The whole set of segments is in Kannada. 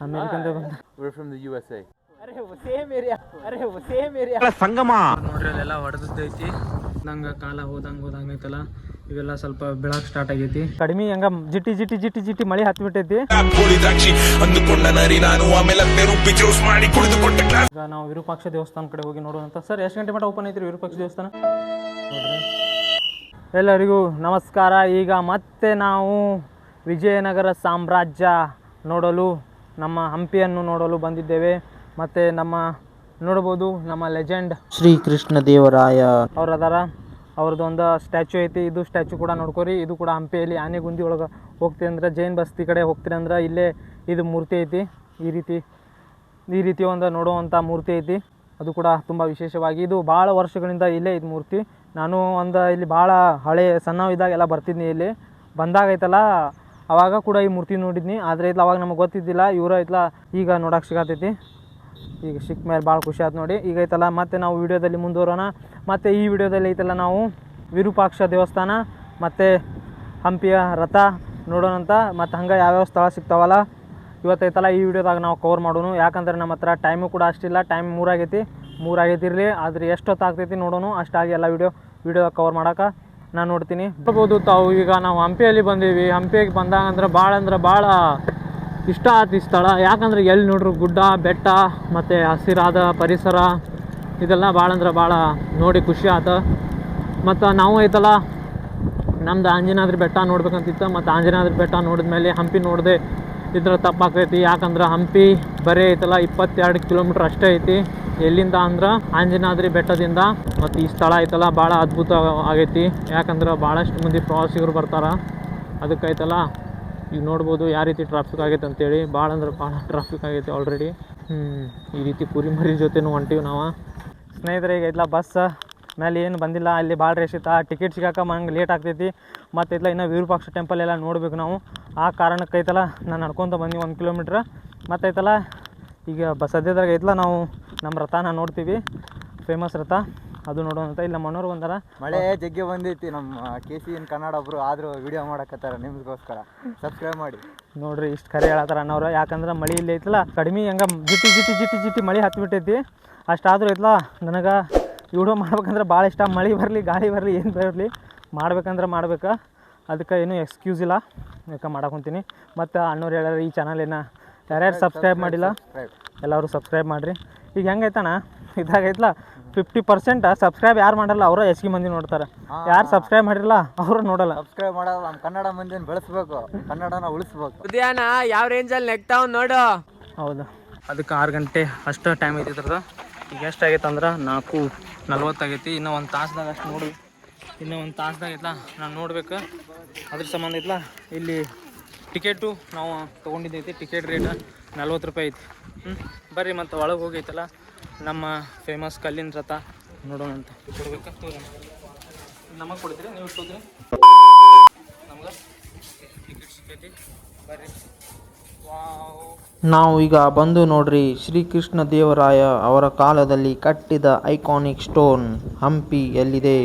ಅಮೇರಿಕಂದ ಬಂದ We're from the USA. ಅರೆ ಸೇಮ್ ಏರಿಯಾ. ಅರೆ ಸೇಮ್ ಏರಿಯಾ. ಸಂಗಮ. ನೋಡ್ರಿ ಅಲ್ಲೆಲ್ಲ ಹೊಡೆದೈತಿ ನಂಗೆ ಕಾಲ ಹೋದಂಗೆ ಹೋದಂಗೆ ಐತಲ್ಲ ಇವೆಲ್ಲ ಸ್ವಲ್ಪ ಬೆಳಕ್ ಸ್ಟಾರ್ಟ್ ಆಗೈತಿ. ಕಡಿಮೆ ಹಂಗ ಜಿಟಿ ಜಿಟಿ ಜಿಟಿ ಜಿಟಿ ಮಳೆ ಕುಡಿದುಕೊಟ್ಟ ಗ್ಲಾಸ್ ಈಗ ನಾವು ವಿರೂಪಾಕ್ಷ ದೇವಸ್ಥಾನ ಕಡೆ ಹೋಗಿ ನೋಡುವಂತ ಸರ್ ಎಷ್ಟು ಗಂಟೆ ಮಟ್ಟ ಓಪನ್ ಐತ್ರಿ ವಿರೂಪಾಕ್ಷ ದೇವಸ್ಥಾನ? ಎಲ್ಲರಿಗೂ ನಮಸ್ಕಾರ. ಈಗ ಮತ್ತೆ ನಾವು ವಿಜಯನಗರ ಸಾಮ್ರಾಜ್ಯ ನೋಡಲು ನಮ್ಮ ಹಂಪಿಯನ್ನು ನೋಡಲು ಬಂದಿದ್ದೇವೆ. ಮತ್ತು ನಮ್ಮ ನೋಡಬಹುದು ನಮ್ಮ ಲೆಜೆಂಡ್ ಶ್ರೀ ಕೃಷ್ಣ ದೇವರಾಯ ಅವ್ರು ಅದಾರ ಅವ್ರದ್ದು ಒಂದು ಸ್ಟ್ಯಾಚು ಐತಿ. ಇದು ಸ್ಟ್ಯಾಚು ಕೂಡ ನೋಡ್ಕೊರಿ. ಇದು ಕೂಡ ಹಂಪಿಯಲ್ಲಿ ಆನೆಗುಂದಿ ಒಳಗೆ ಹೋಗ್ತೀವಿ ಅಂದ್ರೆ ಜೈನ್ ಬಸ್ತಿ ಕಡೆ ಹೋಗ್ತೀರಿ ಅಂದ್ರೆ ಇಲ್ಲೇ ಇದು ಮೂರ್ತಿ ಐತಿ. ಈ ರೀತಿ ಈ ರೀತಿ ಒಂದು ನೋಡುವಂಥ ಮೂರ್ತಿ ಐತಿ. ಅದು ಕೂಡ ತುಂಬ ವಿಶೇಷವಾಗಿ. ಇದು ಭಾಳ ವರ್ಷಗಳಿಂದ ಇಲ್ಲೇ ಇದು ಮೂರ್ತಿ. ನಾನು ಒಂದು ಇಲ್ಲಿ ಭಾಳ ಹಳೆ ಸಣ್ಣ ಇದ್ದಾಗ ಎಲ್ಲ ಬರ್ತಿದ್ನಿ ಇಲ್ಲಿ. ಬಂದಾಗ ಐತಲ್ಲ ಅವಾಗ ಕೂಡ ಈ ಮೂರ್ತಿ ನೋಡಿದ್ನಿ. ಆದರೆ ಇತ್ಲ ಅವಾಗ ನಮಗೆ ಗೊತ್ತಿದ್ದಿಲ್ಲ. ಇವರು ಐತ್ಲ ಈಗ ನೋಡಕ್ಕೆ ಸಿಗತೈತಿ. ಈಗ ಸಿಕ್ಕ ಮೇಲೆ ಭಾಳ ಖುಷಿ ಆಯ್ತು ನೋಡಿ. ಈಗ ಐತಲ್ಲ, ಮತ್ತೆ ನಾವು ವಿಡಿಯೋದಲ್ಲಿ ಮುಂದುವರೋಣ ಮತ್ತು ಈ ವಿಡಿಯೋದಲ್ಲಿ ಐತಲ್ಲ ನಾವು ವಿರೂಪಾಕ್ಷ ದೇವಸ್ಥಾನ, ಮತ್ತು ಹಂಪಿಯ ರಥ ನೋಡೋಣಂತ ಮತ್ತು ಹಂಗೆ ಯಾವ್ಯಾವ ಸ್ಥಳ ಸಿಗ್ತಾವಲ್ಲ ಇವತ್ತೈತಲ್ಲ ಈ ವಿಡಿಯೋದಾಗ ನಾವು ಕವರ್ ಮಾಡೋಣ ಯಾಕಂದ್ರೆ ನಮ್ಮ ಹತ್ರ ಟೈಮು ಕೂಡ ಅಷ್ಟಿಲ್ಲ. ಟೈಮ್ ಮೂರಾಗೈತಿ ಮೂರಾಗೈತಿರಲಿ ಆದರೆ ಎಷ್ಟೊತ್ತಾಗ್ತೈತಿ ನೋಡೋಣ ಅಷ್ಟಾಗಿ ಎಲ್ಲ ವಿಡಿಯೋ ವಿಡಿಯೋದಾಗ ಕವರ್ ಮಾಡೋಕೆ. ನಾನು ನೋಡ್ತೀನಿ. ನೋಡ್ಬೋದು, ತಾವು ಈಗ ನಾವು ಹಂಪಿಯಲ್ಲಿ ಬಂದೀವಿ. ಹಂಪಿಗೆ ಬಂದಾಗ ಅಂದ್ರೆ ಭಾಳ ಅಂದ್ರೆ ಭಾಳ ಇಷ್ಟ ಆಯ್ತು ಈ ಸ್ಥಳ. ಯಾಕಂದ್ರೆ ಎಲ್ಲಿ ನೋಡ್ರು, ಗುಡ್ಡ, ಬೆಟ್ಟ, ಮತ್ತು ಹಸಿರಾದ ಪರಿಸರ, ಇದೆಲ್ಲ ಭಾಳ ಅಂದ್ರೆ ಭಾಳ ನೋಡಿ ಖುಷಿ ಆತ. ಮತ್ತು ನಾವು ಐತಲ್ಲ, ನಮ್ದು ಆಂಜನಾದ್ರಿ ಬೆಟ್ಟ ನೋಡ್ಬೇಕಂತಿತ್ತು. ಮತ್ತು ಆಂಜನಾದ್ರಿ ಬೆಟ್ಟ ನೋಡಿದ ಮೇಲೆ ಹಂಪಿ ನೋಡಿದೆ ಇದ್ರ ತಪ್ಪಾಗ್ತೈತಿ. ಯಾಕಂದ್ರೆ ಹಂಪಿ ಬರೀ ಐತಲ್ಲ, ಇಪ್ಪತ್ತೆರಡು ಕಿಲೋಮೀಟ್ರ್ ಅಷ್ಟೇ ಐತಿ. ಎಲ್ಲಿಂದ ಅಂದ್ರೆ ಆಂಜನಾದ್ರಿ ಬೆಟ್ಟದಿಂದ. ಮತ್ತು ಈ ಸ್ಥಳ ಐತಲ್ಲ ಭಾಳ ಅದ್ಭುತ ಆಗೈತಿ. ಯಾಕಂದ್ರೆ ಭಾಳಷ್ಟು ಮಂದಿ ಪ್ರವಾಸಿಗರು ಬರ್ತಾರ. ಅದಕ್ಕೆ ಐತಲ್ಲ ಈಗ ನೋಡ್ಬೋದು ಯಾವ ರೀತಿ ಟ್ರಾಫಿಕ್ ಆಗೈತೆ ಅಂತೇಳಿ. ಭಾಳ ಅಂದ್ರೆ ಭಾಳ ಟ್ರಾಫಿಕ್ ಆಗೈತೆ ಆಲ್ರೆಡಿ ಹ್ಞೂ ಈ ರೀತಿ ಕುರಿ ಮರಿ ಜೊತೆನೂ ಹೊಂಟೀವಿ ನಾವು. ಸ್ನೇಹಿತರೆ, ಈಗ ಐತ್ಲ ಬಸ್ ಮೇಲೆ ಏನು ಬಂದಿಲ್ಲ. ಅಲ್ಲಿ ಭಾಳ ರೇಷ್ ಇತ್ತು. ಟಿಕೆಟ್ ಸಿಗಾಕ ಮಂಗೆ ಲೇಟ್ ಆಗ್ತೈತಿ. ಮತ್ತು ಇದ್ಲಾ ಇನ್ನು ವಿರೂಪಾಕ್ಷ ಟೆಂಪಲ್ ಎಲ್ಲ ನೋಡ್ಬೇಕು ನಾವು. ಆ ಕಾರಣಕ್ಕೆ ಐತಲ್ಲ ನಾನು ನಡ್ಕೊತ ಬಂದು ಒಂದು ಕಿಲೋಮೀಟ್ರ್ ಮತ್ತು ಐತಲ್ಲ ಈಗ ಬಸ್ ಸದ್ಯದಾಗ ಐತಲ್ಲ ನಾವು. ನಮ್ಮ ರಥನ ನೋಡ್ತೀವಿ. ಫೇಮಸ್ ರಥ. ಅದು ನೋಡೋಣ ಇಲ್ಲ ಮನೋರು ಬಂದಾರ? ಮಳೆ ಜಗ್ಗೆ ಬಂದೈತಿ ನಮ್ಮ ಕೆ ಸಿ ಎನ್ ಕನ್ನಡ ಒಬ್ರು. ಆದರೂ ವಿಡಿಯೋ ಮಾಡಕತ್ತಾರ ನಿಮ್ಗೋಸ್ಕರ. ಸಬ್ಸ್ಕ್ರೈಬ್ ಮಾಡಿ. ನೋಡ್ರಿ ಇಷ್ಟು ಕರೆ ಹೇಳತ್ತಾರ ಅನ್ನೋರು ಯಾಕಂದ್ರೆ ಮಳೆ ಇಲ್ಲಿ ಐತಲ್ಲ ಕಡಿಮೆ ಹಂಗೆ ಜಿಟಿ ಜಿಟಿ ಜಿಟಿ ಜಿಟಿ ಮಳೆ ಹತ್ಬಿಟ್ಟೈತಿ. ಅಷ್ಟಾದ್ರೂ ಐತಲ್ಲ ನನಗೆ ವಿಡಿಯೋ ಮಾಡ್ಬೇಕಂದ್ರೆ ಭಾಳ ಇಷ್ಟ. ಮಳೆ ಬರಲಿ ಗಾಳಿ ಬರಲಿ ಏನು ಬರಲಿ ಮಾಡ್ಬೇಕಂದ್ರೆ ಮಾಡ್ಬೇಕು. ಅದಕ್ಕೆ ಏನು ಎಕ್ಸ್ಕ್ಯೂಸ್ ಇಲ್ಲ. ಯಾಕೆ ಮಾಡಕೊಂತೀನಿ. ಮತ್ತು ಅಣ್ಣವ್ರು ಹೇಳ್ಯಾರ ಈ ಚಾನಲ್ ಏನ ಯಾರ್ಯಾರು ಸಬ್ಸ್ಕ್ರೈಬ್ ಮಾಡಿಲ್ಲ ಎಲ್ಲರೂ ಸಬ್ಸ್ಕ್ರೈಬ್ ಮಾಡಿರಿ. ಈಗ ಹೆಂಗೈತಣ್ಣ ಇದಾಗೈತಲ್ಲ ಫಿಫ್ಟಿ ಪರ್ಸೆಂಟ್ ಸಬ್ಸ್ಕ್ರೈಬ್ ಯಾರು ಮಾಡಲ್ಲ ಅವರು ಹೆಚ್ಚಿಗೆ ಮಂದಿ ನೋಡ್ತಾರೆ. ಯಾರು ಸಬ್ಸ್ಕ್ರೈಬ್ ಮಾಡಿರಲ್ಲ ಅವರು ನೋಡಲ್ಲ. ಸಬ್ಸ್ಕ್ರೈಬ್ ಮಾಡಲ್ಲ ನಮ್ಮ ಕನ್ನಡ ಮಂದಿನ ಬೆಳೆಸ್ಬೇಕು. ಕನ್ನಡನ ಉಳಿಸ್ಬೇಕು. ಉದ್ಯಾನ ಯಾವ ರೇಂಜಲ್ಲಿ ನೆಗ್ತಾವ್ ನೋಡು. ಹೌದು. ಅದಕ್ಕೆ ಆರು ಗಂಟೆ ಅಷ್ಟು ಟೈಮ್ ಐತಿ ಇದ್ರದ್ದು. ಈಗ ಎಷ್ಟು ಆಗೈತೆ ಅಂದ್ರೆ ನಾಲ್ಕು ನಲ್ವತ್ತಾಗೈತಿ ಇನ್ನೂ ಒಂದು ತಾಸ್ದಾಗ ಅಷ್ಟು ನೋಡಿ. ಇನ್ನೂ ಒಂದು ತಾಸ್ದಾಗ ಐತ್ಲ? ನಾನು ನೋಡ್ಬೇಕು. ಅದ್ರ ಸಂಬಂಧ ಐತ್ಲ? ಇಲ್ಲಿ ಟಿಕೆಟು ನಾವು ತೊಗೊಂಡಿದ್ದೈತಿ ಟಿಕೆಟ್ ರೇಟ್ ನಲ್ವತ್ತು ರೂಪಾಯಿ ಐತಿ. ಹ್ಞೂ ಬರ್ರಿ ಮತ್ತು ಒಳಗೆ ಹೋಗೈತಲ್ಲ, ನಮ್ಮ ಫೇಮಸ್ ಕಲ್ಲಿನ ರಥ ನೋಡೋಣ ಅಂತ. ನಾವು ಈಗ ಬಂದು ನೋಡ್ರಿ, ಶ್ರೀಕೃಷ್ಣ ದೇವರಾಯ ಅವರ ಕಾಲದಲ್ಲಿ ಕಟ್ಟಿದ ಐಕಾನಿಕ್ ಸ್ಟೋನ್ ಹಂಪಿ ಎಲ್ಲಿದೆ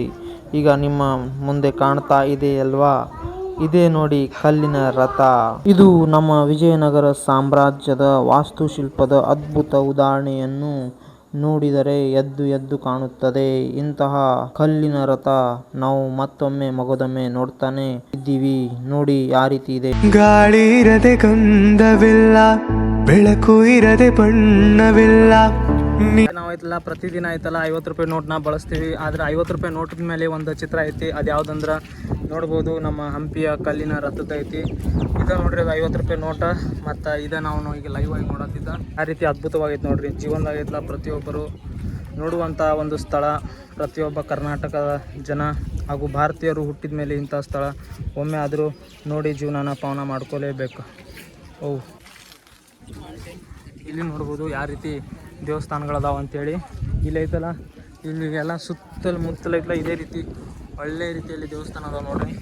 ಈಗ ನಿಮ್ಮ ಮುಂದೆ ಕಾಣ್ತಾ ಇದೆ ಅಲ್ವಾ? ಇದೇ ನೋಡಿ ಕಲ್ಲಿನ ರಥ. ಇದು ನಮ್ಮ ವಿಜಯನಗರ ಸಾಮ್ರಾಜ್ಯದ ವಾಸ್ತುಶಿಲ್ಪದ ಅದ್ಭುತ ಉದಾಹರಣೆಯನ್ನು ನೋಡಿದರೆ ಎದ್ದು ಎದ್ದು ಕಾಣುತ್ತದೆ. ಇಂತಹ ಕಲ್ಲಿನ ರಥ ನಾವು ಮತ್ತೊಮ್ಮೆ ಮಗದೊಮ್ಮೆ ನೋಡ್ತಾನೆ ಇದ್ದೀವಿ. ನೋಡಿ ಯಾವ ರೀತಿ ಇದೆ. ಗಾಳಿ ಇರದೆ ಗಂಧವಿಲ್ಲ ಬೆಳಕು ಇರದೆ ಬಣ್ಣವಿಲ್ಲ. ಐತಲ್ಲ, ಪ್ರತಿದಿನ ಆಯ್ತಲ್ಲ ಐವತ್ತು ರೂಪಾಯಿ ನೋಟ್ನ ಬಳಸ್ತೀವಿ. ಆದರೆ ಐವತ್ತು ರೂಪಾಯಿ ನೋಟಿನ ಮೇಲೆ ಒಂದು ಚಿತ್ರ ಐತಿ. ಅದು ಯಾವುದಂದ್ರೆ ನೋಡ್ಬೋದು, ನಮ್ಮ ಹಂಪಿಯ ಕಲ್ಲಿನ ರಥದ ಐತಿ. ಇದು ನೋಡ್ರಿ ಐವತ್ತು ರೂಪಾಯಿ ನೋಟ ಮತ್ತು ಇದು ನಾವು ಈಗ ಲೈವ್ ಆಗಿ ನೋಡತ್ತಿದ್ದ ಆ ರೀತಿ ಅದ್ಭುತವಾಗೈತೆ ನೋಡ್ರಿ. ಜೀವನದಾಗೈತಲ್ಲ ಪ್ರತಿಯೊಬ್ಬರು ನೋಡುವಂಥ ಒಂದು ಸ್ಥಳ. ಪ್ರತಿಯೊಬ್ಬ ಕರ್ನಾಟಕದ ಜನ ಹಾಗೂ ಭಾರತೀಯರು ಹುಟ್ಟಿದ ಮೇಲೆ ಇಂಥ ಸ್ಥಳ. ಒಮ್ಮೆ ಆದರೂ ನೋಡಿ ಜೀವನನ ಪಾವನ ಮಾಡ್ಕೋಲೇಬೇಕು. ಓ ಇಲ್ಲಿ ನೋಡ್ಬೋದು ಯಾವ ರೀತಿ ದೇವಸ್ಥಾನಗಳದಾವ ಅಂತೇಳಿ. ಇಲ್ಲಿ ಐತಲ್ಲ ಇಲ್ಲಿ ಎಲ್ಲ ಸುತ್ತಲ ಮುತ್ತಲ ಐತಲ್ಲ, ಇದೇ ರೀತಿ ಒಳ್ಳೆ ರೀತಿಯಲ್ಲಿ ದೇವಸ್ಥಾನ ಅದಾವ ನೋಡ್ರಿ.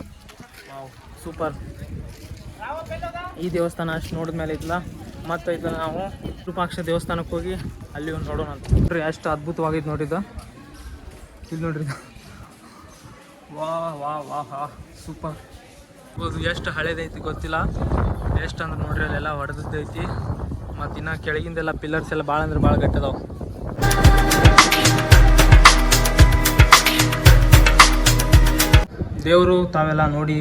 ಸೂಪರ್. ಈ ದೇವಸ್ಥಾನ ಅಷ್ಟು ನೋಡಿದ್ಮೇಲೆ ಐತಲ್ಲ, ಮತ್ತು ಐತಲ್ಲ ನಾವು ವಿರೂಪಾಕ್ಷ ದೇವಸ್ಥಾನಕ್ಕೆ ಹೋಗಿ ಅಲ್ಲಿ ಒಂದು ನೋಡೋಣ ಅಂತ. ನೋಡ್ರಿ, ಅಷ್ಟು ಅದ್ಭುತವಾಗಿದ್ದು ನೋಡಿದ್ದು ಇಲ್ಲಿ ನೋಡ್ರಿ. ವಾ ವಾ ವಾ ಹಾ ಸೂಪರ್. ಹೌದು, ಎಷ್ಟು ಹಳೇದೈತಿ ಗೊತ್ತಿಲ್ಲ. ಎಷ್ಟು ಅಂದ್ರೆ ನೋಡ್ರಿ, ಅಲ್ಲೆಲ್ಲ ಹೊಡೆದೈತಿ ಮತ್ತು ಇನ್ನು ಕೆಳಗಿಂದೆಲ್ಲ ಪಿಲ್ಲರ್ಸ್ ಎಲ್ಲ ಭಾಳ ಅಂದ್ರೆ ಭಾಳ ಗಟ್ಟದವು ದೇವರು ತಾವೆಲ್ಲ ನೋಡಿ,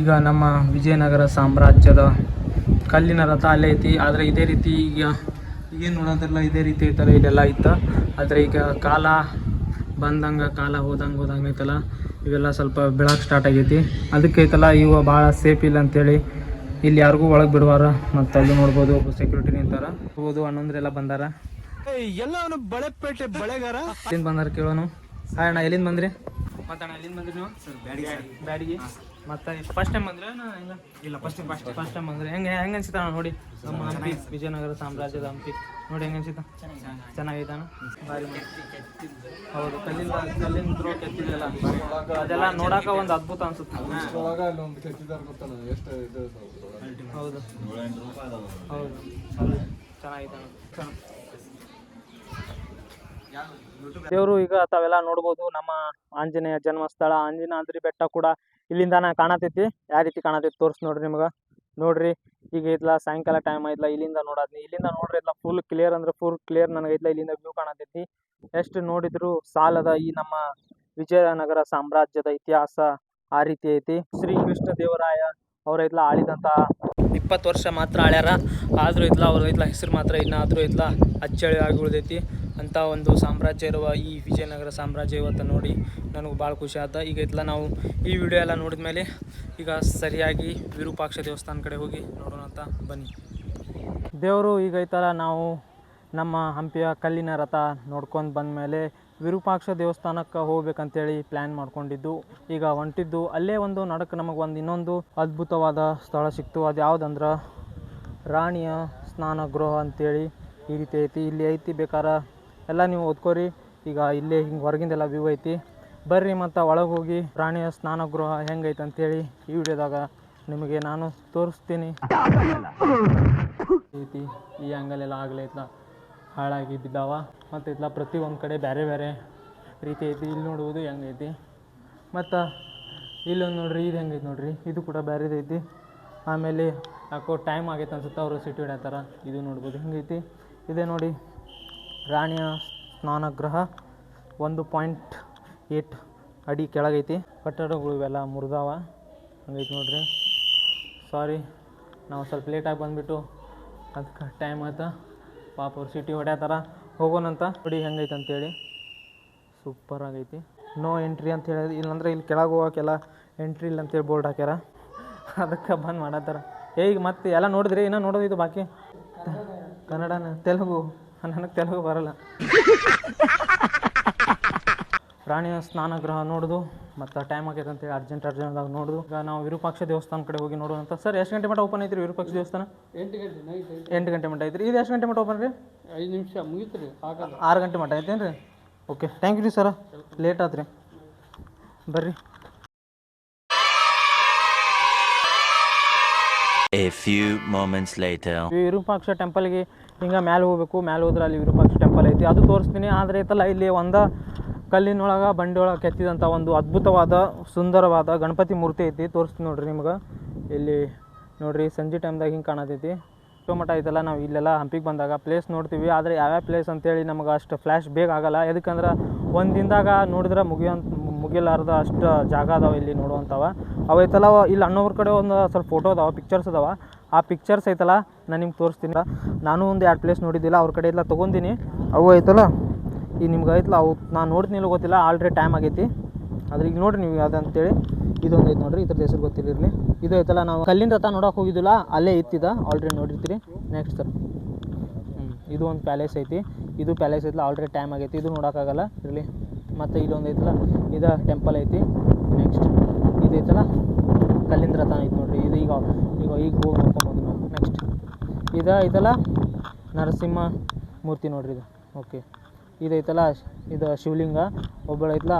ಈಗ ನಮ್ಮ ವಿಜಯನಗರ ಸಾಮ್ರಾಜ್ಯದ ಕಲ್ಲಿನ ರಥ ಅಲ್ಲೇ ಐತಿ. ಆದರೆ ಇದೇ ರೀತಿ ಈಗ ಏನು ನೋಡೋದಿಲ್ಲ ಇದೇ ರೀತಿ ಐತಲ್ಲ ಇದೆಲ್ಲ ಇತ್ತು. ಆದರೆ ಈಗ ಕಾಲ ಬಂದಂಗೆ, ಕಾಲ ಹೋದಂಗೆ ಹೋದಂಗೆ ಐತಲ್ಲ, ಇವೆಲ್ಲ ಸ್ವಲ್ಪ ಬೆಳಕು ಸ್ಟಾರ್ಟ್ ಆಗೈತಿ. ಅದಕ್ಕೆ ಐತಲ್ಲ, ಇವು ಭಾಳ ಸೇಫ್ ಇಲ್ಲ ಅಂತೇಳಿ ಇಲ್ಲಿ ಯಾರಿಗೂ ಒಳಗೆ ಬಿಡುವಾರ. ಮತ್ತು ಅಲ್ಲಿ ನೋಡ್ಬೋದು ಸೆಕ್ಯೂರಿಟಿ ನಿಂತಾರ. ಹೋಗೋದು ಎಲ್ಲ ಬಂದಾರ. ಎಲ್ಲವನು ಬಳೆಪೇಟೆ ಬಳೆಗಾರ? ಎಲ್ಲಿಂದ ಬಂದಾರ ಕೇಳೋನು? ಹಾಯ್ ಅಣ್ಣ ಎಲ್ಲಿಂದ ಬಂದ್ರಿ? ಮತ್ತೆ ಅಣ್ಣ ಎಲ್ಲಿಂದ ಬಂದ್ರಿ ನೀವು? ಬ್ಯಾಡಿಗೆ ಮತ್ತೆ ಫಸ್ಟ್ ಟೈಮ್ ಬಂದ್ರೆ ಇಲ್ಲ? First time first first time ಬಂದ್ರೆ? ಹೆಂಗೆ ಹೆಂಗೆ ಅನ್ಸಿತ ಅಣ್ಣ ನೋಡಿ? ನಮ್ಮ ಹಂಪಿ ವಿಜಯನಗರ ಸಾಮ್ರಾಜ್ಯದ ಹಂಪಿ. ನೋಡಿ ಹೆಂಗೆ ಅನ್ಸಿತ ಚೆನ್ನಾಗಿದ್ದಾನ ಭಾರಿ. ಹೌದು ಕಲ್ಲಿಂದ ಕಲ್ಲಿಂದ ಕೆತ್ತಿದೆಲ್ಲ ಅದೆಲ್ಲ ನೋಡಾಕ ಒಂದು ಅದ್ಭುತ ಅನ್ಸುತ್ತೆ. ಹೌದು. ಹೌದು. ಚೆನ್ನಾಗಿದೆ ದೇವರು ಈಗ ತಾವೆಲ್ಲ ನೋಡ್ಬೋದು ನಮ್ಮ ಆಂಜನೇಯ ಜನ್ಮಸ್ಥಳ, ಆಂಜನಾದ್ರಿ ಬೆಟ್ಟ ಕೂಡ ಇಲ್ಲಿಂದ ನಾ ಕಾಣತೈತಿ ಯಾವ ರೀತಿ ಕಾಣತೈತಿ ತೋರ್ಸ್ ನೋಡ್ರಿ ನಿಮ್ಗೆ. ನೋಡ್ರಿ, ಈಗ ಐತ್ಲ ಸಾಯಂಕಾಲ ಟೈಮ್ ಐತ್ಲ ಇಲ್ಲಿಂದ ನೋಡಾದ್ನಿ. ಇಲ್ಲಿಂದ ನೋಡ್ರಿ ಇದ್ಲ ಫುಲ್ ಕ್ಲಿಯರ್ ಅಂದ್ರೆ ಫುಲ್ ಕ್ಲಿಯರ್ ನನಗೈತ್ಲ ಇಲ್ಲಿಂದ ವ್ಯೂ ಕಾಣತೈತಿ ಎಷ್ಟು ನೋಡಿದ್ರು ಸಾಲದ ಈ ನಮ್ಮ ವಿಜಯನಗರ ಸಾಮ್ರಾಜ್ಯದ ಇತಿಹಾಸ ಆ ರೀತಿ ಐತಿ. ಶ್ರೀ ಕೃಷ್ಣ ದೇವರಾಯ ಅವ್ರ ಐತ್ಲ ಆಳಿದಂತ ಇಪ್ಪತ್ತು ವರ್ಷ ಮಾತ್ರ ಆಳ್ಯಾರ. ಆದರೂ ಇದ್ಲಾ, ಅವ್ರ ಐತ್ಲ ಹೆಸರು ಮಾತ್ರ ಇನ್ನಾದರೂ ಇದ್ಲ ಅಚ್ಚಳಿ ಆಗಿ ಉಳಿದೈತಿ. ಅಂತ ಒಂದು ಸಾಮ್ರಾಜ್ಯ ಇರುವ ಈ ವಿಜಯನಗರ ಸಾಮ್ರಾಜ್ಯ ಇವತ್ತು ನೋಡಿ ನನಗೆ ಭಾಳ ಖುಷಿ ಆತ. ಈಗ ಇದ್ಲ ನಾವು ಈ ವಿಡಿಯೋ ಎಲ್ಲ ನೋಡಿದ ಮೇಲೆ ಈಗ ಸರಿಯಾಗಿ ವಿರೂಪಾಕ್ಷ ದೇವಸ್ಥಾನ ಕಡೆ ಹೋಗಿ ನೋಡೋಣ ಅಂತ ಬನ್ನಿ. ದೇವರು ಈಗ ಐತಲ್ಲ ನಾವು ನಮ್ಮ ಹಂಪಿಯ ಕಲ್ಲಿನ ರಥ ನೋಡ್ಕೊಂಡು ಬಂದಮೇಲೆ ವಿರೂಪಾಕ್ಷ ದೇವಸ್ಥಾನಕ್ಕೆ ಹೋಗ್ಬೇಕಂತೇಳಿ ಪ್ಲ್ಯಾನ್ ಮಾಡ್ಕೊಂಡಿದ್ದು. ಈಗ ಹೊಂಟಿದ್ದು ಅಲ್ಲೇ ಒಂದು ನಡಕ್ಕೆ ನಮಗೆ ಒಂದು ಇನ್ನೊಂದು ಅದ್ಭುತವಾದ ಸ್ಥಳ ಸಿಕ್ತು. ಅದು ಯಾವುದಂದ್ರೆ ರಾಣಿಯ ಸ್ನಾನ ಗೃಹ ಅಂತೇಳಿ ಈ ರೀತಿ ಐತಿ. ಇಲ್ಲಿ ಐತಿ ಬೇಕಾರ, ಎಲ್ಲ ನೀವು ಓದ್ಕೋರಿ. ಈಗ ಇಲ್ಲೇ ಹಿಂಗೆ ಹೊರಗಿಂದೆಲ್ಲ ವ್ಯೂ ಐತಿ. ಬರ್ರಿ ಮತ್ತು ಒಳಗೆ ಹೋಗಿ ರಾಣಿಯ ಸ್ನಾನ ಗೃಹ ಹೆಂಗೈತೆ ಅಂತೇಳಿ ಈ ವಿಡಿಯೋದಾಗ ನಿಮಗೆ ನಾನು ತೋರಿಸ್ತೀನಿ. ಈ ಆ್ಯಂಗಲ್ ಆಗ್ಲೈತ್ಲ ಹಾಳಾಗಿ ಬಿದ್ದಾವ. ಮತ್ತು ಇತ್ಲ ಪ್ರತಿ ಒಂದು ಕಡೆ ಬೇರೆ ಬೇರೆ ರೀತಿ ಐತಿ. ಇಲ್ಲಿ ನೋಡುವುದು ಹೆಂಗೈತಿ ಮತ್ತು ಇಲ್ಲೊಂದು ನೋಡ್ರಿ, ಇದು ಹೆಂಗೈತಿ ನೋಡ್ರಿ. ಇದು ಕೂಡ ಬೇರೆದೈತಿ ಆಮೇಲೆ ಯಾಕೋ ಟೈಮ್ ಆಗೈತೆ ಅನ್ಸುತ್ತೆ ಅವರು ಸಿಟಿ ಹಿಡ್ಯಾತಾರ ಇದು ನೋಡ್ಬೋದು. ಹೆಂಗೈತಿ ಇದೇ ನೋಡಿ ರಾಣಿಯ ಸ್ನಾನಗೃಹ ಒಂದು ಪಾಯಿಂಟ್ ಏಟ್ ಅಡಿ ಕೆಳಗೈತಿ. ಕಟ್ಟಡಗಳು ಇವೆಲ್ಲ ಮುರಿದಾವ. ಹಂಗೈತಿ ನೋಡ್ರಿ. ಸಾರಿ ನಾವು ಸ್ವಲ್ಪ ಲೇಟಾಗಿ ಬಂದುಬಿಟ್ಟು ಅದಕ್ಕೆ ಟೈಮ್ ಆಯ್ತು? ಪಾಪ ಅವ್ರು ಸಿಟಿ ಹೊಡ್ಯಾತಾರ, ಹೋಗೋಣಂತ. ನೋಡಿ ಹೆಂಗೈತೆ ಅಂತೇಳಿ ಸೂಪರ್ ಆಗೈತಿ. ನೋ ಎಂಟ್ರಿ ಅಂತ ಹೇಳಿ ಇಲ್ಲಂದ್ರೆ ಇಲ್ಲಿ ಕೆಳಗೆ ಹೋಗೋಕೆಲ್ಲ ಎಂಟ್ರಿ ಇಲ್ಲ ಅಂತೇಳಿ ಬೋರ್ಡ್ ಹಾಕ್ಯಾರ. ಅದಕ್ಕೆ ಬಂದ್ ಮಾಡತ್ತಾರ. ಈಗ ಮತ್ತೆ ಎಲ್ಲ ನೋಡಿದ್ರಿ? ಇನ್ನೂ ನೋಡೋದು ಇದು ಬಾಕಿ? ಕನ್ನಡನ, ತೆಲುಗು. ನನಗೆ ತೆಲುಗು ಬರಲ್ಲ. ಪ್ರಾಣಿಯ ಸ್ನಾನಗೃಹ ನೋಡೋದು. ಮತ್ತು ಟೈಮ್ ಆಗೈತೆ ಅಂತೇಳಿ ಅರ್ಜೆಂಟ್ ಆಗಿ ನೋಡೋದು. ಈಗ ನಾವು ವಿರೂಪಾಕ್ಷ ದೇವಸ್ಥಾನ ಕಡೆ ಹೋಗಿ ನೋಡೋಣ ಅಂತ. ಸರ್ ಎಷ್ಟು ಗಂಟೆ ಮಟ್ಟ ಓಪನ್ ಐತ್ರಿ ವಿರೂಪಾಕ್ಷ ದೇವಸ್ಥಾನ? ಎಂಟು ಗಂಟೆ ಎಂಟು ಗಂಟೆ ಮಟ್ಟ ಐತ್ರಿ. ಇದು ಎಷ್ಟು ಗಂಟೆ ಮಟ್ಟ ಓಪನ್ ರೀ? ಐದು ನಿಮಿಷ ಮುಗೀತು ರೀ ಆರು ಗಂಟೆ ಮಟ್ಟ ಐತೇನು ರೀ ಓಕೆ ಥ್ಯಾಂಕ್ ಯು ರೀ ಸರ ಲೇಟ್ ಆತ್ರಿ. ಬರ್ರಿ. A few moments later. Virupaksha ಟೆಂಪಲ್ಗೆ ಹಿಂಗೆ ಮ್ಯಾಲೆ ಹೋಗ್ಬೇಕು. ಮ್ಯಾಲೆ ಹೋದ್ರೆ ಅಲ್ಲಿ ವಿರೂಪಾಕ್ಷ ಟೆಂಪಲ್ ಐತಿ. ಅದು ತೋರಿಸ್ತೀನಿ. ಆದರೆ ಐತಲ್ಲ ಇಲ್ಲಿ ಒಂದು ಕಲ್ಲಿನೊಳಗೆ, ಬಂಡೆಯೊಳಗ ಕೆತ್ತಿದಂಥ ಒಂದು ಅದ್ಭುತವಾದ, ಸುಂದರವಾದ ಗಣಪತಿ ಮೂರ್ತಿ ಐತಿ. ತೋರಿಸ್ತೀನಿ ನೋಡ್ರಿ ನಿಮ್ಗೆ. ಇಲ್ಲಿ ನೋಡ್ರಿ, ಸಂಜೆ ಟೈಮ್ದಾಗ ಹಿಂಗೆ ಕಾಣತೈತಿ. ಶಿವಮಠ ಐತಲ್ಲ, ನಾವು ಇಲ್ಲೆಲ್ಲ ಹಂಪಿಗೆ ಬಂದಾಗ ಪ್ಲೇಸ್ ನೋಡ್ತೀವಿ. ಆದರೆ ಯಾವ್ಯಾವ ಪ್ಲೇಸ್ ಅಂತೇಳಿ ನಮ್ಗೆ ಅಷ್ಟು ಫ್ಲ್ಯಾಶ್ ಬೇಗ ಆಗಲ್ಲ. ಎದಕ್ಕಂದ್ರೆ ಒಂದು ದಿನದಾಗ ನೋಡಿದ್ರೆ ಮುಗಿಯೋಂಥ ಮುಗಿಲಾರ್ದ ಅಷ್ಟು ಜಾಗ ಅದಾವೆ ಇಲ್ಲಿ ನೋಡುವಂಥವ ಅವು ಐತಲ್ಲ, ಇಲ್ಲಿ ಅಣ್ಣವ್ರ ಕಡೆ ಒಂದು ಸ್ವಲ್ಪ ಫೋಟೋ ಅದಾವ ಪಿಕ್ಚರ್ಸ್ ಅದಾವ. ಆ ಪಿಕ್ಚರ್ಸ್ ಐತಲ್ಲ ನಾನು ನಿಮ್ಗೆ ತೋರಿಸ್ತೀನಿ. ನಾನು ಒಂದು ಎರಡು ಪ್ಲೇಸ್ ನೋಡಿದ್ದಿಲ್ಲ, ಅವ್ರ ಕಡೆ ಎಲ್ಲ ತೊಗೊಂಡಿನಿ. ಅವು ಐತಲ್ಲ ಈಗ ನಿಮ್ಗೆ ಐತಲ್ಲ ಅವು ನಾನು ನೋಡ್ತೀನಿ ಗೊತ್ತಿಲ್ಲ ಆಲ್ರೆಡಿ ಟೈಮ್ ಆಗೈತಿ. ಆದ್ರೆ ಈಗ ನೋಡ್ರಿ ನೀವು ಯಾವ್ದು ಅಂತೇಳಿ. ಇದೊಂದು ಐತೆ ನೋಡ್ರಿ ಇದ್ರದ್ದು ಹೆಸರು ಗೊತ್ತಿರಲಿ ಇದು ಐತಲ್ಲ ನಾವು ಕಲ್ಲಿನ ರಥ ನೋಡೋಕೆ ಹೋಗಿದ್ದಿಲ್ಲ, ಅಲ್ಲೇ ಇತ್ತಿದ ಆಲ್ರೆಡಿ ನೋಡಿರ್ತೀರಿ. ನೆಕ್ಸ್ಟ್ ಸರ್ ಇದು ಒಂದು ಪ್ಯಾಲೇಸ್ ಐತಿ. ಇದು ಪ್ಯಾಲೇಸ್ ಐತಲ್ಲ ಆಲ್ರೆಡಿ ಟೈಮ್ ಆಗೈತಿ. ಇದು ನೋಡೋಕ್ಕಾಗಲ್ಲ ಇರಲಿ. ಮತ್ತು ಇಲ್ಲೊಂದು ಐತಲ್ಲ ಇದು ಟೆಂಪಲ್ ಐತಿ. ನೆಕ್ಸ್ಟ್ ಇದು ಐತಲ್ಲ ಕಲ್ಲಿನ ರಥ ಐತಿ ನೋಡ್ರಿ. ಇದು ಈಗ ಈಗ ಈಗ ಹೋಗಿ ನೋಡ್ಕೊಬೋದು ನಾವು. ನೆಕ್ಸ್ಟ್ ಇದು ಐತಲ್ಲ ನರಸಿಂಹ ಮೂರ್ತಿ ನೋಡಿರಿ ಇದು. ಓಕೆ ಇದೈತಲ್ಲ ಇದು ಶಿವಲಿಂಗ. ಒಬ್ಬಳೈತಲ್ಲ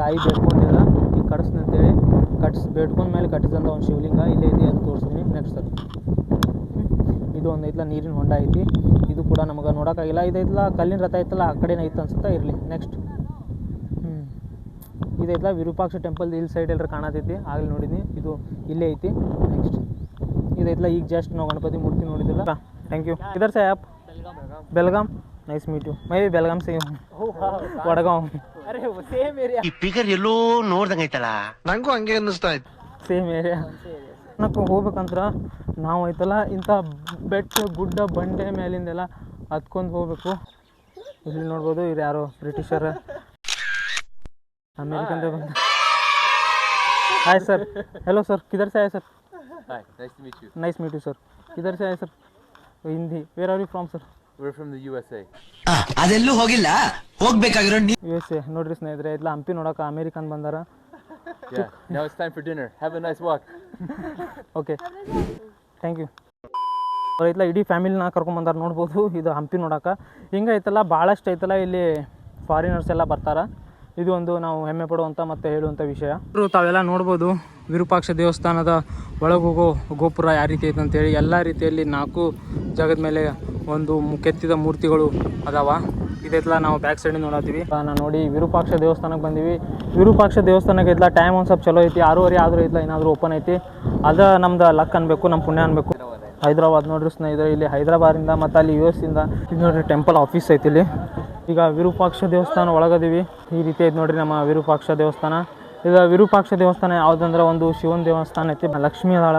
ತಾಯಿ ಬೇಡ್ಕೊಂಡಿಲ್ಲ ಈಗ ಕಟ್ಸ್ನ ಅಂತೇಳಿ ಕಟ್ಸ್ ಬೇಡ್ಕೊಂಡ ಮೇಲೆ ಕಟ್ಟಿದಂಥ ಒಂದು ಶಿವಲಿಂಗ ಇಲ್ಲೇ ಐತಿ ಅದು ತೋರಿಸ್ತೀನಿ ನೆಕ್ಸ್ಟ್ ಅದು ಇದು ಒಂದು ಐತಲ್ಲ ನೀರಿನ ಹೊಂಡ ಐತಿ. ಇದು ಕೂಡ ನಮಗೆ ನೋಡೋಕ್ಕಾಗಿಲ್ಲ. ಇದೈತಲ್ಲ ಕಲ್ಲಿನ ರಥ ಐತಲ್ಲ ಆ ಕಡೆನ ಐತೆ ಅನ್ಸುತ್ತಾ? ಇರಲಿ. ನೆಕ್ಸ್ಟ್ ಹ್ಞೂ ಇದೈತಲ್ಲ ವಿರೂಪಾಕ್ಷ ಟೆಂಪಲ್ ಇಲ್ಲಿ ಸೈಡ್ ಎಲ್ಲರೂ ಕಾಣತೈತಿ. ಆಗಲಿ ನೋಡಿದ್ನಿ. ಇದು ಇಲ್ಲೇ ಐತಿ. ನೆಕ್ಸ್ಟ್ ಇದೈತಲ್ಲ ಈಗ ಜಸ್ಟ್ ನಾವು ಗಣಪತಿ ಮೂರ್ತಿ ನೋಡಿದಿಲ್ಲ ಥ್ಯಾಂಕ್ ಯು ಇದರ್ ಆ್ಯಪ್ ಬೆಲ್ಗಾಮ್ ನೈಸ್ ಮೀಟು ಮೈ ಬಿ ಬೆಳಗಾಂ ಸೇಮ್ ವಡಗಾಂ ಅರೆ ಸೇಮ್ ಏರಿಯಾ ಈ ಫಿಗರ್ ಎಲ್ಲೋ ನೋಡ್ದಂಗೆ ಐತಲ್ಲ ನಂಗೂ ಹಂಗೆ ಅನ್ನಿಸ್ತಾ ಇತ್ತು. ಸೇಮ್ ಏರಿಯಾ ನಾವು ಹೋಗ್ಬೇಕಂದ್ರ ನಾವು ಐತಲ್ಲ ಇಂಥ ಬೆಟ್ಟ ಗುಡ್ಡ ಬಂಡೆ ಮೇಲಿಂದೆಲ್ಲ ಹತ್ಕೊಂಡು ಹೋಗ್ಬೇಕು. ಇಲ್ಲಿ ನೋಡ್ಬೋದು ಇದು ಯಾರೋ ಬ್ರಿಟಿಷರ. ಅಮೇರಿಕನ್ ಬಂದ. ಹಾಯ್ ಸರ್ ಹಲೋ ಸರ್ ಕಿದರ್ ಸೆ ಆಯ್ sir nice meet you sir ಕಿದರ್ ಸೆ sir Hindi where are you from sir ಅದೆಲ್ಲೂ ಹೋಗಿಲ್ಲ. ಹೋಗ್ಬೇಕಾಗಿರೋ ಎಸ್ ನೋಡ್ರಿ ಸ್ನೇಹಿತರೆ ಇಲ್ಲ ಹಂಪಿ ನೋಡಕ್ಕೆ ಅಮೇರಿಕನ್ ಬಂದಾರ. ಓಕೆ ಥ್ಯಾಂಕ್ ಯು ಐತಲ್ಲ ಇಡೀ ಫ್ಯಾಮಿಲಿನ ಕರ್ಕೊಂಬಂದಾರ ನೋಡ್ಬೋದು. ಇದು ಹಂಪಿ ನೋಡಕ್ಕೆ ಹಿಂಗೆ ಐತಲ್ಲ ಭಾಳಷ್ಟು ಐತಲ್ಲ ಇಲ್ಲಿ ಫಾರಿನರ್ಸ್ ಎಲ್ಲ ಬರ್ತಾರೆ. ಇದು ಒಂದು ನಾವು ಹೆಮ್ಮೆ ಪಡುವಂಥ ಮತ್ತೆ ಹೇಳುವಂಥ ವಿಷಯ. ತಾವೆಲ್ಲ ನೋಡ್ಬೋದು ವಿರೂಪಾಕ್ಷ ದೇವಸ್ಥಾನದ ಒಳಗೋಗೋ ಗೋಪುರ ಯಾವ ರೀತಿ ಐತೆ ಅಂತೇಳಿ ಎಲ್ಲ ರೀತಿಯಲ್ಲಿ ನಾಲ್ಕು ಜಾಗದ ಮೇಲೆ ಒಂದು ಕೆತ್ತಿದ ಮೂರ್ತಿಗಳು ಅದಾವ. ಇದೆಲ್ಲ ನಾವು ಬ್ಯಾಕ್ ಸೈಡ್ ನೋಡತ್ತೀವಿ. ನೋಡಿ ವಿರೂಪಾಕ್ಷ ದೇವಸ್ಥಾನಕ್ಕೆ ಬಂದೀವಿ. ವಿರೂಪಾಕ್ಷ ದೇವಸ್ಥಾನಕ್ಕೆ ಐತಲ್ಲ ಟೈಮ್ ಒಂದು ಸ್ವಲ್ಪ ಚಲೋ ಐತಿ. ಆರೂವರೆ ಆದರೂ ಇದ್ಲಾ ಏನಾದರೂ ಓಪನ್ ಐತಿ. ಅದ ನಮ್ದು ಲಕ್ ಅನ್ಬೇಕು ನಮ್ಮ ಪುಣ್ಯ ಅನ್ಬೇಕು. ಹೈದ್ರಾಬಾದ್ ನೋಡ್ರಿ ಸ್ನೇಹಿತರೆ, ಇಲ್ಲಿ ಹೈದ್ರಾಬಾದಿಂದ ಮತ್ತು ಅಲ್ಲಿ ಯು ಎಸ್ ಇಂದ ಇದು ನೋಡ್ರಿ ಟೆಂಪಲ್ ಆಫೀಸ್ ಐತಿ ಇಲ್ಲಿ. ಈಗ ವಿರೂಪಾಕ್ಷ ದೇವಸ್ಥಾನ ಒಳಗದೀವಿ. ಈ ರೀತಿ ಐತಿ ನೋಡ್ರಿ ನಮ್ಮ ವಿರೂಪಾಕ್ಷ ದೇವಸ್ಥಾನ. ಇದು ವಿರೂಪಾಕ್ಷ ದೇವಸ್ಥಾನ ಯಾವುದಂದ್ರೆ ಒಂದು ಶಿವನ ದೇವಸ್ಥಾನ ಐತಿ. ಲಕ್ಷ್ಮಿ ಅದಾಳ.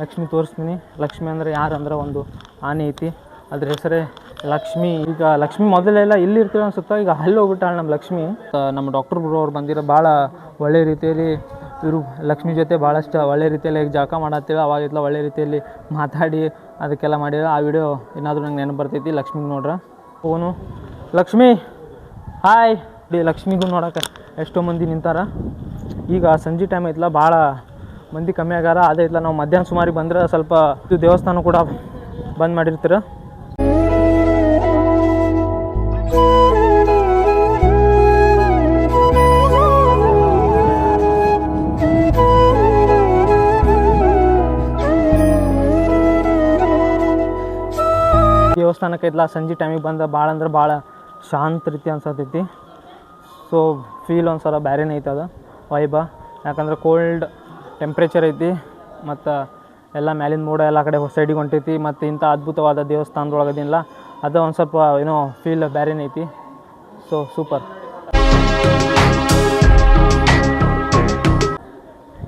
ಲಕ್ಷ್ಮಿ ತೋರಿಸ್ತೀನಿ. ಲಕ್ಷ್ಮಿ ಅಂದರೆ ಯಾರಂದ್ರೆ ಒಂದು ಆನೆ ಐತಿ. ಅದ್ರ ಹೆಸರೇ ಲಕ್ಷ್ಮಿ. ಈಗ ಲಕ್ಷ್ಮಿ ಮೊದಲೆಲ್ಲ ಇಲ್ಲಿ ಇರ್ತೀವಿ ಅನ್ಸುತ್ತೆ ಈಗ ಅಲ್ಲಿ ಹೋಗ್ಬಿಟ್ಟಾಳೆ ನಮ್ಮ ಲಕ್ಷ್ಮಿ. ನಮ್ಮ ಡಾಕ್ಟರ್ ಗುರು ಅವ್ರು ಬಂದಿರೋ ಭಾಳ ಒಳ್ಳೆ ರೀತಿಯಲ್ಲಿ ಇವರು ಲಕ್ಷ್ಮಿ ಜೊತೆ ಭಾಳಷ್ಟು ಒಳ್ಳೆ ರೀತಿಯಲ್ಲಿ ಜಳಕ ಮಾಡತ್ತೇಳಿ ಅವಾಗಿತ್ಲ ಒಳ್ಳೆ ರೀತಿಯಲ್ಲಿ ಮಾತಾಡಿ ಅದಕ್ಕೆಲ್ಲ ಮಾಡಿರೋ ಆ ವಿಡಿಯೋ ಏನಾದರೂ ನಂಗೆ ನೆನಪು ಬರ್ತೈತಿ ಲಕ್ಷ್ಮಿಗೆ ನೋಡ್ರ. ಫೋನು. ಲಕ್ಷ್ಮಿ, ಹಾಯ್. ಡಿ ಲಕ್ಷ್ಮಿಗೂ ನೋಡೋಕೆ ಎಷ್ಟೋ ಮಂದಿ ನಿಂತಾರ. ಈಗ ಸಂಜೆ ಟೈಮ್ ಐತ್ಲ, ಭಾಳ ಮಂದಿ ಕಮ್ಮಿ ಆಗ್ಯಾರ. ಅದೈತ್ಲ ನಾವು ಮಧ್ಯಾಹ್ನ ಸುಮಾರಿಗೆ ಬಂದ್ರೆ ಸ್ವಲ್ಪ ಇದು ದೇವಸ್ಥಾನ ಕೂಡ ಬಂದ್ ಮಾಡಿರ್ತೀರ. ದೇವಸ್ಥಾನಕ್ಕೆ ಇದ್ಲ ಸಂಜೆ ಟೈಮಿಗೆ ಬಂದ ಭಾಳ ಅಂದ್ರೆ ಭಾಳ ಶಾಂತ ರೀತಿ ಅನ್ಸತೈತಿ. ಸೊ ಫೀಲ್ ಒಂದ್ಸಲ ಬ್ಯಾರೇನೇ ಐತೆ ಅದು ವೈಬ ಯಾಕಂದ್ರೆ ಕೋಲ್ಡ್ ಟೆಂಪ್ರೇಚರ್ ಐತಿ, ಮತ್ತು ಎಲ್ಲ ಮ್ಯಾಲಿನ ಮೂಡ ಎಲ್ಲ ಕಡೆ ಸೈಡಿಗೆ ಹೊಂಟೈತಿ, ಮತ್ತು ಇಂಥ ಅದ್ಭುತವಾದ ದೇವಸ್ಥಾನದೊಳಗದಿಲ್ಲ ಅದು ಒಂದು ಸ್ವಲ್ಪ ಏನೋ ಫೀಲ್ ಬ್ಯಾರೇನೇ ಐತಿ. ಸೊ ಸೂಪರ್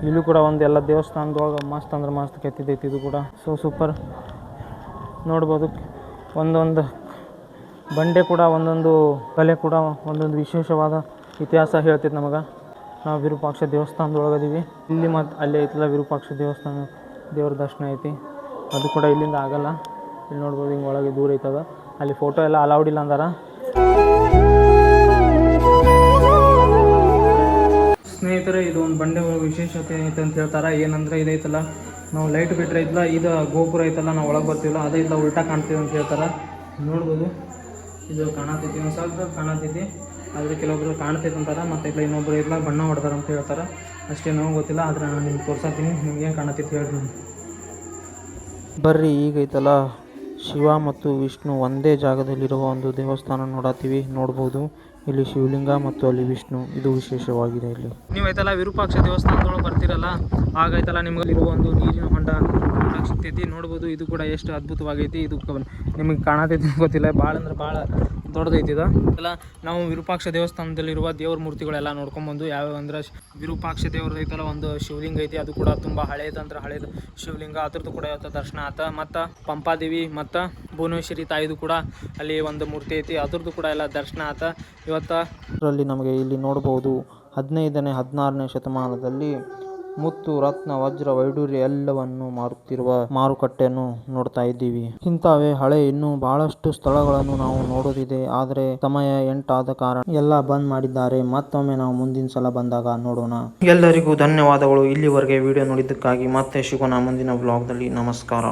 ಇಲ್ಲೂ ಕೂಡ ಒಂದು ಎಲ್ಲ ದೇವಸ್ಥಾನದೊಳಗೆ ಮಸ್ತ್ ಅಂದ್ರೆ ಮಸ್ತ್ ಕೆತ್ತಿದೈತಿ ಇದು ಕೂಡ. ಸೊ ಸೂಪರ್ ನೋಡ್ಬೋದು. ಒಂದೊಂದು ಬಂಡೆ ಕೂಡ, ಒಂದೊಂದು ಕಲೆ ಕೂಡ, ಒಂದೊಂದು ವಿಶೇಷವಾದ ಇತಿಹಾಸ ಹೇಳ್ತೈತೆ ನಮಗೆ. ನಾವು ವಿರೂಪಾಕ್ಷ ದೇವಸ್ಥಾನದೊಳಗದೀವಿ. ಇಲ್ಲಿ ಮತ್ತು ಅಲ್ಲಿ ಐತಲ್ಲ ವಿರೂಪಾಕ್ಷ ದೇವಸ್ಥಾನ, ದೇವ್ರ ದರ್ಶನ ಐತಿ. ಅದು ಕೂಡ ಇಲ್ಲಿಂದ ಆಗಲ್ಲ. ಇಲ್ಲಿ ನೋಡ್ಬೋದು ಹಿಂಗೆ ಒಳಗೆ ದೂರ ಐತದ. ಅಲ್ಲಿ ಫೋಟೋ ಎಲ್ಲ ಅಲೌಡ್ ಇಲ್ಲ ಅಂದಾರ. ಸ್ನೇಹಿತರೆ ಇದು ಒಂದು ಬಂಡೆ ವಿಶೇಷತೆ ಐತೆ ಅಂತ ಹೇಳ್ತಾರೆ? ಏನಂದ್ರೆ ಇದೈತಲ್ಲ ನಾವು ಲೈಟ್ ಬಿಟ್ಟರೆ ಇದ್ಲ, ಇದು ಗೋಪುರ ಐತಲ್ಲ, ನಾವು ಒಳಗೆ ಬರ್ತೀವಲ್ಲ, ಅದೇ ಇಲ್ಲ ಉಲ್ಟಾ ಕಾಣ್ತೀವಿ ಅಂತ ಹೇಳ್ತಾರೆ. ನೋಡ್ಬೋದು. ಇದು ಕಾಣತೈತಿ, ಒಂದು ಸ್ವಲ್ಪ ಕಾಣತೈತಿ. ಆದರೆ ಕೆಲವೊಬ್ರು ಕಾಣ್ತೈತೆ ಅಂತಾರೆ, ಮತ್ತು ಇಲ್ಲ ಇನ್ನೊಬ್ರು ಇಲ್ಲ ಬಣ್ಣ ಹೊಡ್ದಾರ ಅಂತ ಹೇಳ್ತಾರೆ. ಅಷ್ಟೇ ನೋವು ಗೊತ್ತಿಲ್ಲ, ಆದರೆ ನಾನು ನಿಮ್ಗೆ ತೋರ್ಸತ್ತೀನಿ ನಿಮ್ಗೆ ಏನು ಕಾಣತೈತಿ ಹೇಳ್ರಿ ನಾನು ಬರ್ರಿ ಈಗೈತಲ್ಲ ಶಿವ ಮತ್ತು ವಿಷ್ಣು ಒಂದೇ ಜಾಗದಲ್ಲಿರುವ ಒಂದು ದೇವಸ್ಥಾನ ನೋಡತ್ತೀವಿ ನೋಡ್ಬೋದು. ಇಲ್ಲಿ ಶಿವಲಿಂಗ ಮತ್ತು ಅಲ್ಲಿ ವಿಷ್ಣು, ಇದು ವಿಶೇಷವಾಗಿದೆ ಇಲ್ಲಿ. ನೀವು ಐತಲ್ಲ ವಿರೂಪಾಕ್ಷ ದೇವಸ್ಥಾನದೊಳಗೆ ಬರ್ತೀರಲ್ಲ ಆಗೈತಲ್ಲ ನಿಮಗೆ ಇರುವ ಒಂದು ನೀರಿನ ಹೊಂಡ ಸಿಗ್ತೈತಿ ನೋಡ್ಬೋದು, ಇದು ಕೂಡ ಎಷ್ಟು ಅದ್ಭುತವಾಗೈತಿ. ಇದು ನಿಮಗೆ ಕಾಣತೈತಿ ಗೊತ್ತಿಲ್ಲ. ಭಾಳ ಅಂದ್ರೆ ಭಾಳ ದೊಡ್ಡದೈತಿ ಇದು. ಎಲ್ಲ, ನಾವು ವಿರೂಪಾಕ್ಷ ದೇವಸ್ಥಾನದಲ್ಲಿರುವ ದೇವ್ರ ಮೂರ್ತಿಗಳೆಲ್ಲ ನೋಡ್ಕೊಂಬಂದು, ಯಾವ್ಯಾವ ಅಂದ್ರೆ ವಿರೂಪಾಕ್ಷ ದೇವ್ರ ಐತಲ್ಲ, ಒಂದು ಶಿವಲಿಂಗ ಐತಿ. ಅದು ಕೂಡ ತುಂಬ ಹಳೇದಂದ್ರೆ ಹಳೇದು ಶಿವಲಿಂಗ. ಅದ್ರದ್ದು ಕೂಡ ಇವತ್ತು ದರ್ಶನ ಆತ. ಮತ್ತು ಪಂಪಾದೇವಿ, ಮತ್ತು ಭುವನೇಶ್ವರಿ ತಾಯಿದು ಕೂಡ ಅಲ್ಲಿ ಒಂದು ಮೂರ್ತಿ ಐತಿ. ಅದ್ರದ್ದು ಕೂಡ ಎಲ್ಲ ದರ್ಶನ ಆತ. ಇವತ್ತು ನಮಗೆ ಇಲ್ಲಿ ನೋಡಬಹುದು ಹದಿನೈದನೇ, ಹದಿನಾರನೇ ಶತಮಾನದಲ್ಲಿ ಮುತ್ತು, ರತ್ನ, ವಜ್ರ ವೈಡೂರ್ಯ ಎಲ್ಲವನ್ನು ಮಾರುತ್ತಿರುವ ಮಾರುಕಟ್ಟೆಯನ್ನು ನೋಡ್ತಾ ಇದ್ದೀವಿ. ಇಂಥವೇ ಹಳೆ ಇನ್ನೂ ಬಹಳಷ್ಟು ಸ್ಥಳಗಳನ್ನು ನಾವು ನೋಡೋದಿದೆ. ಆದರೆ ಸಮಯ ಎಂಟಾದ ಕಾರಣ ಎಲ್ಲ ಬಂದ್ ಮಾಡಿದ್ದಾರೆ. ಮತ್ತೊಮ್ಮೆ ನಾವು ಮುಂದಿನ ಸಲ ಬಂದಾಗ ನೋಡೋಣ. ಎಲ್ಲರಿಗೂ ಧನ್ಯವಾದಗಳು. ಇಲ್ಲಿವರೆಗೆ ವಿಡಿಯೋ ನೋಡಿದ್ದಕ್ಕಾಗಿ ಮತ್ತೆ ಸಿಗೋಣ ಮುಂದಿನ ಬ್ಲಾಗ್ದಲ್ಲಿ ನಮಸ್ಕಾರ.